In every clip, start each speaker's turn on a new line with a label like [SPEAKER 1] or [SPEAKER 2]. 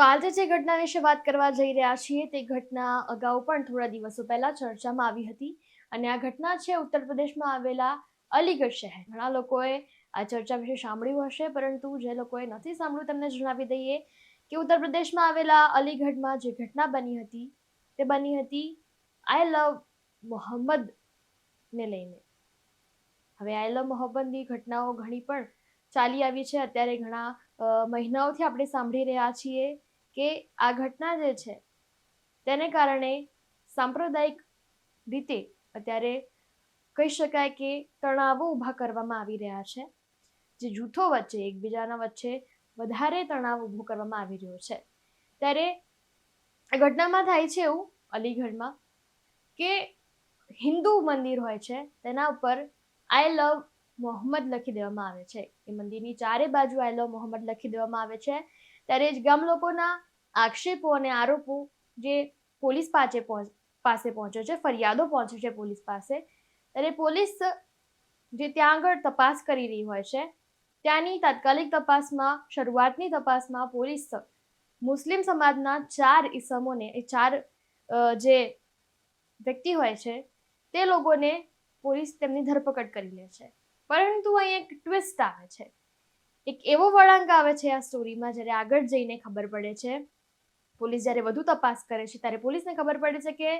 [SPEAKER 1] તો આજે જે ઘટના વિશે વાત કરવા જઈ રહ્યા છીએ તે ઘટના અગાઉ પણ થોડા દિવસો પહેલા ચર્ચામાં આવી હતી અને આ ઘટના છે ઉત્તર પ્રદેશમાં આવેલા અલીગઢ શહેર. ઘણા લોકોએ આ ચર્ચા વિશે સાંભળ્યું હશે, પરંતુ જે લોકોએ નથી સાંભળ્યું તમને જણાવી દઈએ કે ઉત્તર પ્રદેશમાં આવેલા અલીગઢમાં જે ઘટના બની હતી તે બની હતી આઈ લવ મોહમ્મદ ને લઈને. હવે આઈ લવ મોહમ્મદની ઘટનાઓ ઘણી પણ ચાલી આવી છે. અત્યારે ઘણા મહિનાઓથી આપણે સાંભળી રહ્યા છીએ કે આ ઘટના જે છે, તેને કારણે સાંપ્રદાયિક રીતે અત્યારે કહી શકાય કે તણાવો ઊભા કરવામાં આવી રહ્યા છે. જે જૂથો વચ્ચે, એકબીજાના વચ્ચે વધારે તણાવ ઊભો કરવામાં આવી રહ્યો છે. ત્યારે ઘટનામાં થાય છે એવું અલીગઢમાં કે હિન્દુ મંદિર હોય છે, તેના ઉપર આઈ લવ મોહમ્મદ લખી દેવામાં આવે છે. એ મંદિરની ચારે બાજુ આઈ લવ મોહમ્મદ લખી દેવામાં આવે છે. ત્યારે જ ગામ લોકોના આક્ષેપો અને આરોપો જે પોલીસ પાસે પાસે પહોંચે છે, ફરિયાદો પહોંચે છે પોલીસ પાસે, ત્યારે પોલીસ જે ત્યાં આગળ તપાસ કરી રહી હોય છે, ત્યાંની તાત્કાલિક તપાસમાં, શરૂઆતની તપાસમાં પોલીસ મુસ્લિમ સમાજના ચાર ઈસમોને, એ ચાર જે વ્યક્તિ હોય છે, તે લોકોને પોલીસ તેમની ધરપકડ કરી લે છે. પરંતુ અહીં એક ટ્વિસ્ટ આવે છે. એક એવો વળાંક આવે છે આ સ્ટોરીમાં જ્યારે આગળ જઈને ખબર પડે છે. પોલીસ જ્યારે વધુ તપાસ કરે છે ત્યારે પોલીસને ખબર પડે છે કે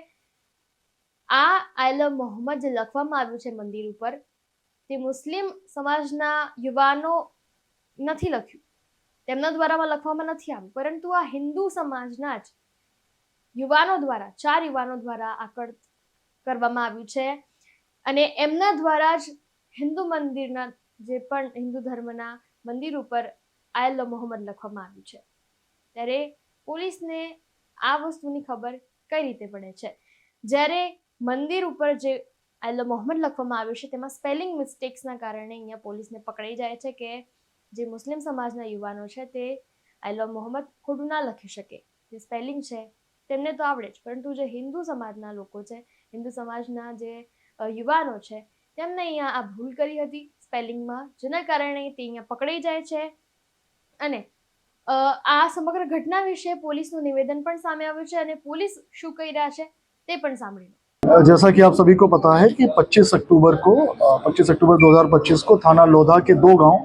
[SPEAKER 1] આ આયલ મોહમ્મદ જે લખવામાં આવ્યું છે મંદિર ઉપર, તે મુસ્લિમ સમાજના યુવાનો નથી લખ્યું. તેમના દ્વારામાં લખવામાં નથી આવ્યું. પરંતુ આ હિન્દુ સમાજના જ યુવાનો દ્વારા, ચાર યુવાનો દ્વારા આકળ કરવામાં આવ્યું છે. અને એમના દ્વારા જ હિન્દુ મંદિરના જે પણ હિન્દુ ધર્મના મંદિર ઉપર આયલ્લો મોહમ્મદ લખવામાં આવ્યું છે. ત્યારે પોલીસને આ વસ્તુની ખબર કઈ રીતે પડે છે? જ્યારે મંદિર ઉપર જે આયલ્લો મોહમ્મદ લખવામાં આવ્યું છે, તેમાં સ્પેલિંગ મિસ્ટેક્સના કારણે અહીંયા પોલીસને પકડાઈ જાય છે કે જે મુસ્લિમ સમાજના યુવાનો છે, તે આયલ્લો મોહમ્મદ ખોટું ના લખી શકે. જે સ્પેલિંગ છે, તેમને તો આવડે જ. પરંતુ જે હિન્દુ સમાજના લોકો છે, હિન્દુ સમાજના જે યુવાનો છે, તેમને અહીંયા આ ભૂલ કરી હતી. સ્પેલિંગમાં જેના કારણે તે અહીંયા પકડાઈ જાય છે અને અ, આ સમગ્ર ઘટના વિશે પોલીસનું નિવેદન પણ સામે આવ્યું છે અને પોલીસ શું કહી રહ્યા છે તે પણ સાંભળી લો
[SPEAKER 2] जैसा कि आप सभी को पता है कि 25 अक्टूबर को अ, 25 अक्टूबर 2025 को थाना लोधा के दो गांव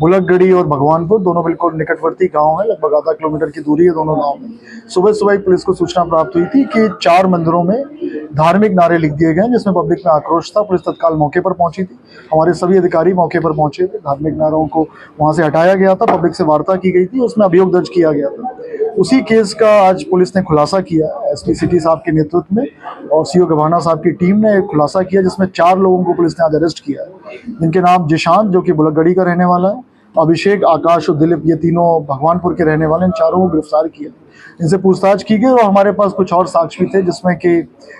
[SPEAKER 2] बुलकगढ़ी और भगवानपुर दोनों बिल्कुल निकटवर्ती गाँव है लगभग आधा किलोमीटर की दूरी है दोनों गाँव में। सुबह सुबह ही पुलिस को सूचना प्राप्त हुई थी कि चार मंदिरों में धार्मिक नारे लिख दिए गए हैं, जिसमें पब्लिक में आक्रोश था पुलिस तत्काल मौके पर पहुँची थी। हमारे सभी अधिकारी मौके पर पहुँचे थे। धार्मिक नारों को वहाँ से हटाया गया था पब्लिक से वार्ता की गई थी उसमें अभियोग दर्ज किया गया था। उसी केस का आज पुलिस ने खुलासा किया। एस पी सिटी साहब के नेतृत्व में और सीओ गभाना साहब की टीम ने एक खुलासा किया जिसमें चार लोगों को पुलिस ने आज अरेस्ट किया है। जिनके नाम जिशांत जो कि बुलकगढ़ी का रहने वाला है अभिषेक आकाश और दिलीप ये तीनों भगवानपुर के रहने वाले इन चारों को गिरफ़्तार किया इनसे पूछताछ की गई और हमारे पास कुछ और साक्ष्य भी थे जिसमें कि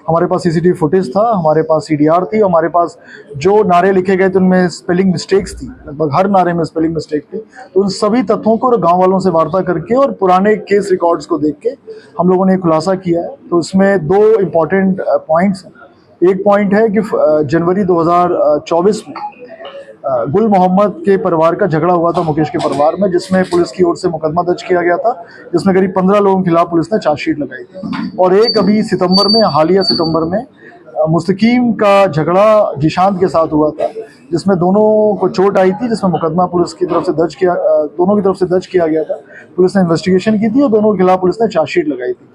[SPEAKER 2] हमारे पास सीसीटीवी फुटेज था हमारे पास सीडीआर थी हमारे पास जो नारे लिखे गए थे उनमें स्पेलिंग मिस्टेक्स थी लगभग हर नारे में स्पेलिंग मिस्टेक थी। तो उन सभी तथ्यों को गाँव वालों से वार्ता करके और पुराने केस रिकॉर्ड्स को देख के हम लोगों ने खुलासा किया है। तो इसमें दो इंपॉर्टेंट पॉइंट्स हैं। एक पॉइंट है कि अ, जनवरी 2024 में गुल मोहम्मद के परिवार का झगड़ा हुआ था मुकेश के परिवार में, जिसमें पुलिस की ओर से मुकदमा दर्ज किया गया था, जिसमें करीब पंद्रह लोगों के खिलाफ पुलिस ने चार्जशीट लगाई थी। और एक अभी सितंबर में, हालिया सितंबर में मुस्तकीम का झगड़ा जिशांत के साथ हुआ था, जिसमें दोनों को चोट आई थी, जिसमें मुकदमा पुलिस की तरफ़ से दर्ज किया दोनों की तरफ़ से दर्ज किया गया था। पुलिस ने इन्वेस्टिगेशन की थी और दोनों के खिलाफ पुलिस ने चार्जशीट लगाई थी।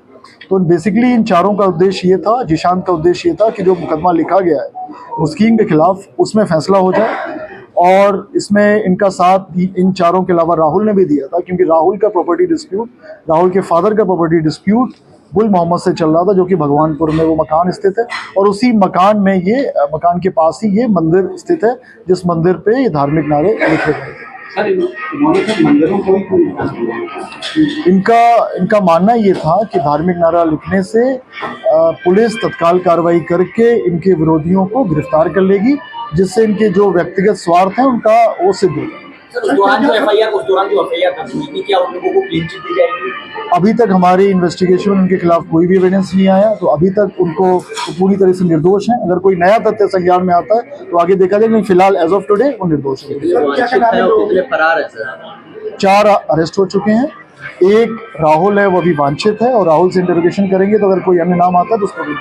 [SPEAKER 2] तो बेसिकली इन चारों का उद्देश्य ये था, जिशांत का उद्देश्य ये था कि जो मुकदमा लिखा गया है मुस्किन के खिलाफ उसमें फैसला हो जाए और इसमें इनका साथ इन चारों के अलावा राहुल ने भी दिया था क्योंकि राहुल का प्रॉपर्टी डिस्प्यूट राहुल के फादर का प्रॉपर्टी डिस्प्यूट गुल मोहम्मद से चल रहा था जो कि भगवानपुर में वो मकान स्थित है। और उसी मकान में ये मकान के पास ही ये मंदिर स्थित है जिस मंदिर पे ये धार्मिक नारे लिखे गए थे।
[SPEAKER 3] किया
[SPEAKER 2] इनका इनका मानना ये था कि धार्मिक नारा लिखने से पुलिस तत्काल कार्रवाई करके इनके विरोधियों को गिरफ़्तार कर लेगी जिससे इनके जो व्यक्तिगत स्वार्थ है उनका वो सिद्ध हो जाएगी? अभी तक हमारी इन्वेस्टिगेशन में उनके खिलाफ कोई भी एविडेंस नहीं आया तो अभी तक उनको पूरी तरह से निर्दोष हैं। अगर कोई नया तथ्य संज्ञान में आता है तो आगे देखा जाए लेकिन फ़िलहाल एज ऑफ़ टुडे वो निर्दोष है।
[SPEAKER 4] है है
[SPEAKER 2] चार अरेस्ट हो चुके हैं। एक राहुल है वो अभी वांछित है और राहुल से इंटरोगेशन करेंगे तो अगर कोई अन्य नाम आता है तो उसको भी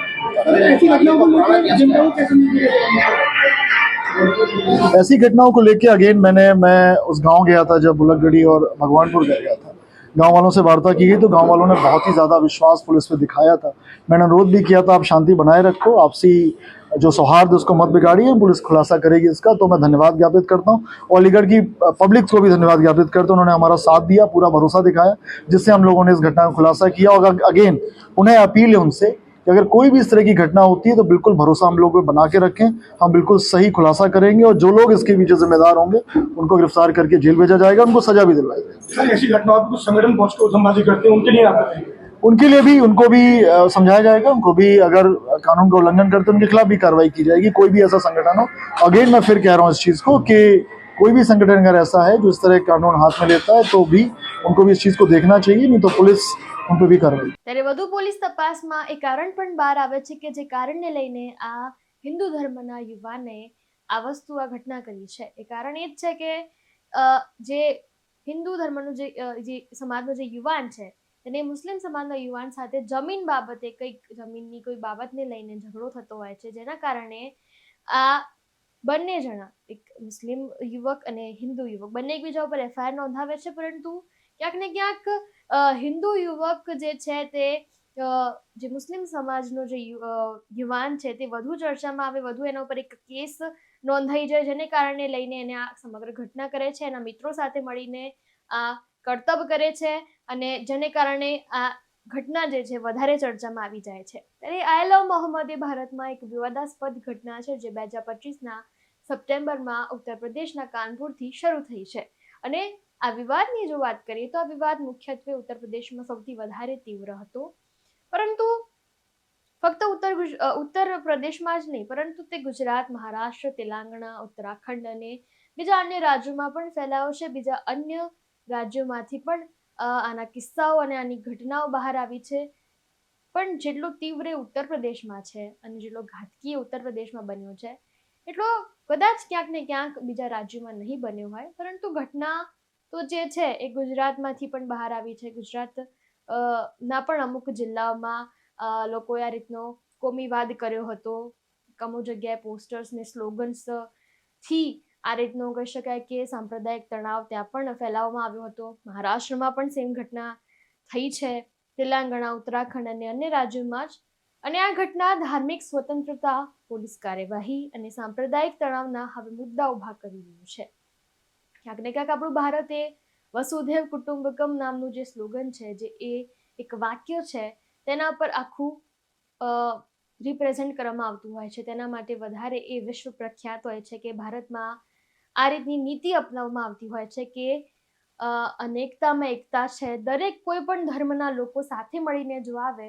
[SPEAKER 3] ऐसी घटनाओं को
[SPEAKER 2] लेके अगेन मैंने, मैं उस गाँव गया था जब बुलकगढ़ी और भगवानपुर गया था। गाँव वालों से वार्ता की गई तो गाँव वालों ने बहुत ही ज़्यादा विश्वास पुलिस पे दिखाया था। मैंने अनुरोध भी किया था, आप शांति बनाए रखो, आपसी जो सौहार्द उसको मत बिगाड़िए, पुलिस खुलासा करेगी इसका तो मैं धन्यवाद ज्ञापित करता हूँ। और अलीगढ़ की पब्लिक को भी धन्यवाद ज्ञापित करता हूँ, उन्होंने हमारा साथ दिया, पूरा भरोसा दिखाया, जिससे हम लोगों ने इस घटना का खुलासा किया और अगेन उन्हें अपील है उनसे कि अगर कोई भी इस तरह की घटना होती है तो बिल्कुल भरोसा हम लोग पे बना के रखें हम बिल्कुल सही खुलासा करेंगे और जो लोग इसके पीछे जिम्मेदार होंगे उनको गिरफ़्तार करके जेल भेजा जाएगा उनको सजा भी दिलवाई जाएगी।
[SPEAKER 3] ऐसी घटनाओं पर कुछ संगठन पहुँच करते हैं उनके लिए आप
[SPEAKER 2] उनके लिए भी उनको भी समझाया जाएगा उनको भी अगर कानून का उल्लंघन करते हैं उनके खिलाफ भी कार्रवाई की जाएगी कोई भी ऐसा संगठन हो। अगेन मैं फिर कह रहा हूँ इस चीज़ को कि कोई भी संगठन अगर ऐसा है जो इस तरह कानून हाथ में लेता है तो भी उनको भी इस चीज़ को देखना चाहिए नहीं तो पुलिस ઉલટવી કરવી
[SPEAKER 1] ત્યારે વધુ પોલીસ તપાસમાં એ કારણ પણ બહાર આવે છે કે જે કારણને લઈને આ હિન્દુ ધર્મના યુવાને આ વસ્તુ, આ ઘટના કરી છે. એ કારણ એ જ છે કે જે હિન્દુ ધર્મનું જે જે સમાજનો જે યુવાન છે, તેને મુસ્લિમ સમાજના યુવાન સાથે જમીન બાબતે કંઈક જમીનની કોઈ બાબતને લઈને ઝઘડો થતો હોય છે, જેના કારણે આ બંને જણા, એક મુસ્લિમ યુવક અને હિન્દુ યુવક, બંને એકબીજા ઉપર એફઆઈઆર નોંધાવે છે, પરંતુ ક્યાંક ને ક્યાંક હિન્દુ યુવક જે છે તે જે મુસ્લિમ સમાજનો જે યુવાન છે તે વધુ ચર્ચામાં આવે, વધુ એના ઉપર એક કેસ નોંધાઈ જાય, જેને કારણે લઈને એને આ સમગ્ર ઘટના કરે છે, એના મિત્રો સાથે મળીને આ કરતબ કરે છે અને જેને કારણે આ ઘટના જે છે વધારે ચર્ચામાં આવી જાય છે. ત્યારે આઈ લવ મોહમ્મદ એ ભારતમાં એક વિવાદાસ્પદ ઘટના છે, જે બે હજાર પચીસના સપ્ટેમ્બરમાં ઉત્તર પ્રદેશના કાનપુરથી શરૂ થઈ છે અને આ વિવાદની જો વાત કરીએ તો આ વિવાદ મુખ્યત્વે ઉત્તર પ્રદેશમાં સૌથી વધારે તીવ્ર હતો. પરંતુ ફક્ત ઉત્તર ઉત્તર પ્રદેશમાં જ નહીં, પરંતુ તે ગુજરાત, મહારાષ્ટ્ર, તેલંગાણા, ઉત્તરાખંડ અને બીજા અન્ય રાજ્યોમાં પણ ફેલાયો છે. બીજા અન્ય રાજ્યોમાંથી પણ આના કિસ્સાઓ અને આની ઘટનાઓ બહાર આવી છે. પણ જેટલો તીવ્ર ઉત્તર પ્રદેશમાં છે અને જેટલો ઘાતકી ઉત્તર પ્રદેશમાં બન્યો છે, એટલો કદાચ ક્યાંક ને ક્યાંક બીજા રાજ્યોમાં નહીં બન્યો હોય. પરંતુ ઘટના તો જે છે એ ગુજરાતમાંથી પણ બહાર આવી છે. ગુજરાત ના પણ અમુક જિલ્લાઓમાં લોકોએ આ રીતનો કોમીવાદ કર્યો હતો. કમો જગ્યાએ પોસ્ટર્સ ને સ્લોગન્સથી આ રીતનો કહી શકાય કે સાંપ્રદાયિક તણાવ ત્યાં પણ ફેલાવવામાં આવ્યો હતો. મહારાષ્ટ્રમાં પણ સેમ ઘટના થઈ છે. તેલંગાણા, ઉત્તરાખંડ અને અન્ય રાજ્યોમાં જ. અને આ ઘટના ધાર્મિક સ્વતંત્રતા, પોલીસ કાર્યવાહી અને સાંપ્રદાયિક તણાવના હવે મુદ્દા ઊભા કરી રહ્યું છે. ક્યાંક ને ક્યાંક આપણું ભારત એ વસુધૈવ કુટુંબકમ નામનું જે સ્લોગન છે, જે એ એક વાક્ય છે, તેના પર આખું રિપ્રેઝેન્ટ કરવામાં આવતું હોય છે. તેના માટે વધારે એ વિશ્વ પ્રખ્યાત હોય છે કે ભારતમાં આ રીતની નીતિ અપનાવવામાં આવતી હોય છે કે અનેકતામાં એકતા છે. દરેક કોઈ પણ ધર્મના લોકો સાથે મળીને જો આવે,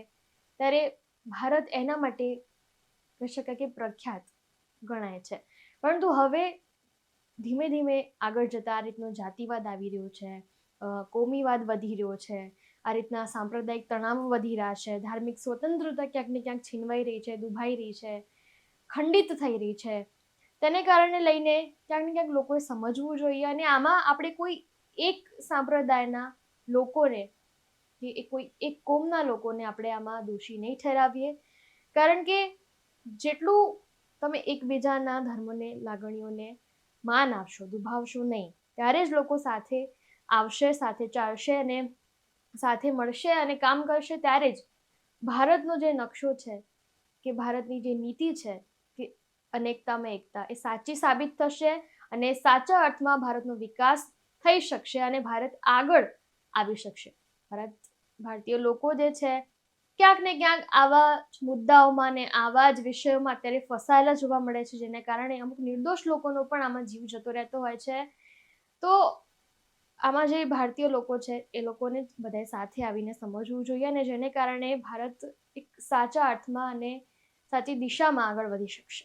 [SPEAKER 1] ત્યારે ભારત એના માટે કહી શકાય કે પ્રખ્યાત ગણાય છે. પરંતુ હવે ધીમે ધીમે આગળ જતા આ રીતનો જાતિવાદ આવી રહ્યો છે કોમીવાદ વધી રહ્યો છે, આ રીતના સાંપ્રદાયિક તણાવ વધી રહ્યા છે, ધાર્મિક સ્વતંત્રતા ક્યાંક ને ક્યાંક છીનવાઈ રહી છે, દુભાઈ રહી છે, ખંડિત થઈ રહી છે. તેને કારણે લઈને ક્યાંક ને ક્યાંક લોકોએ સમજવું જોઈએ અને આમાં આપણે કોઈ એક સંપ્રદાયના લોકોને, કે કોઈ એક કોમના લોકોને આપણે આમાં દોષી નહીં ઠેરાવીએ. કારણ કે જેટલું તમે એકબીજાના ધર્મને, લાગણીઓને માન આપશો, દુભાવશો નહીં. ત્યારે જ લોકો સાથે આવશે, સાથે ચાલશે અને સાથે મળશે અને કામ કરશે ત્યારે જ. ભારતનો જે નકશો છે કે ભારતની જે નીતિ છે કે અનેકતામાં એકતા, એ સાચી સાબિત થશે અને સાચા અર્થમાં ભારતનો વિકાસ થઈ શકશે અને ભારત આગળ આવી શકશે. ભારત, ભારતીય લોકો જે છે ક્યાંક ને ક્યાંક આવા જ મુદ્દાઓમાં ને આવા જ વિષયોમાં અત્યારે ફસાયેલા જોવા મળે છે, જેને કારણે અમુક નિર્દોષ લોકોનો પણ આમાં જીવ જતો રહેતો હોય છે. તો આમાં જે ભારતીય લોકો છે, એ લોકોને બધાએ સાથે આવીને સમજવું જોઈએ અને જેને કારણે ભારત એક સાચા અર્થમાં અને સાચી દિશામાં આગળ વધી શકશે.